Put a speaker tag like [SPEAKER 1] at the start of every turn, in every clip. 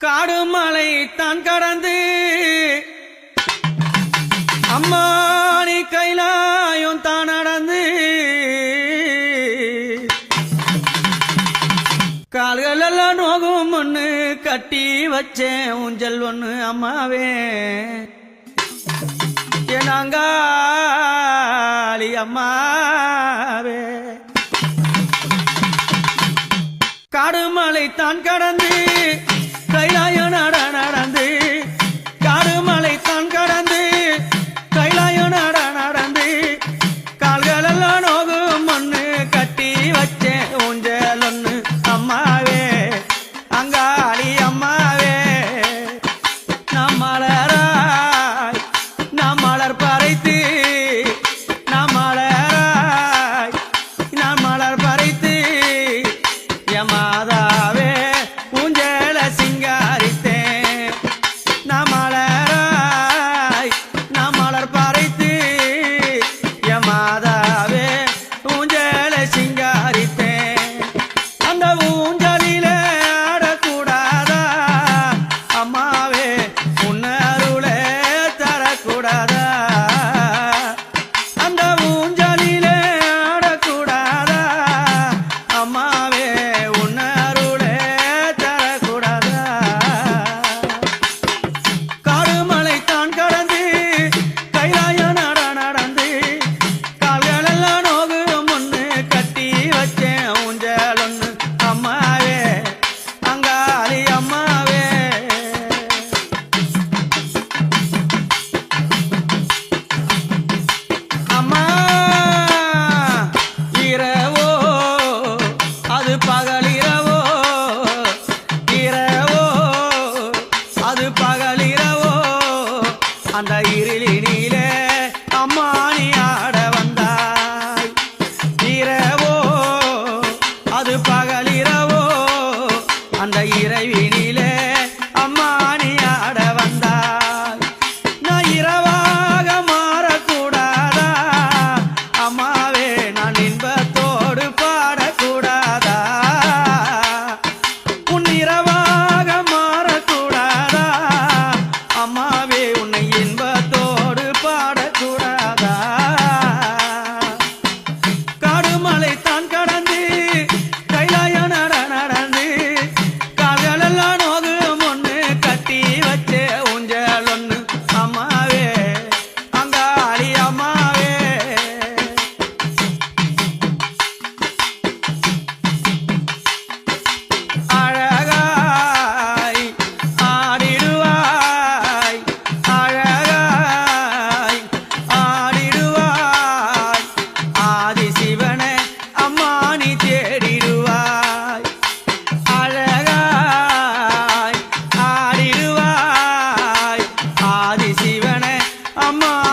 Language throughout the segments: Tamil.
[SPEAKER 1] காடு மலை தான் கடந்து. அம்மானி கைலாயும் தான் நடந்து. கால்கள் எல்லாம் நோகும் ஒன்று கட்டி வச்சேன் ஊஞ்சல் ஒன்று அம்மாவே. என்னாங்காளி அம்மாவே. காடுமலை தான் கடந்து. கைலாயன அந்த இருளினிலே அம்மானி சிவனே அம்மா.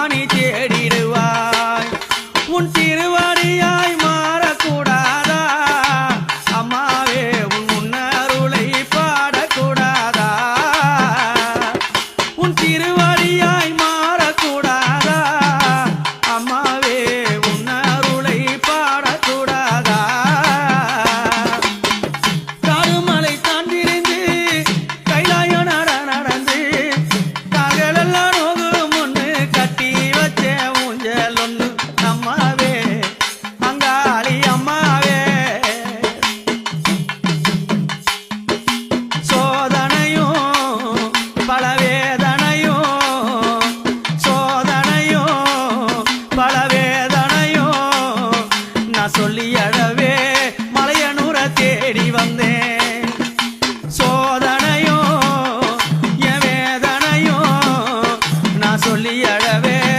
[SPEAKER 1] அழவே